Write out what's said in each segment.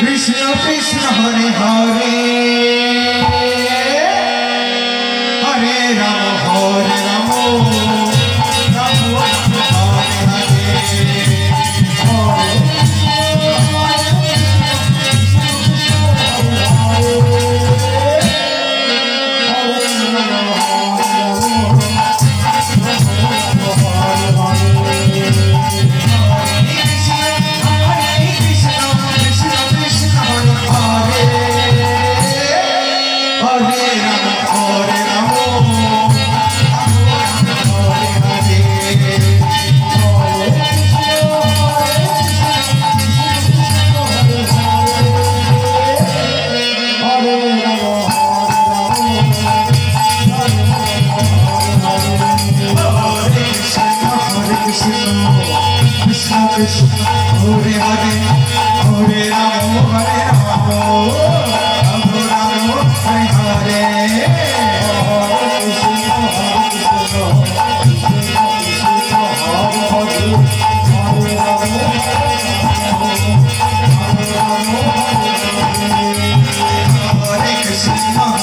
Krishna Krishna Hare Hare.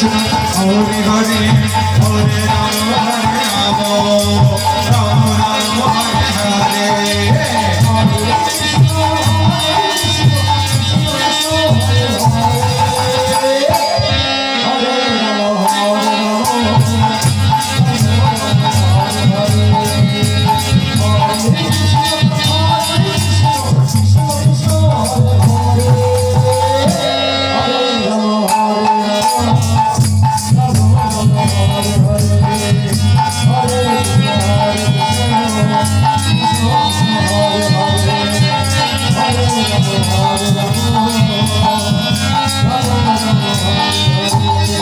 Hare Hare Hare Ram Ram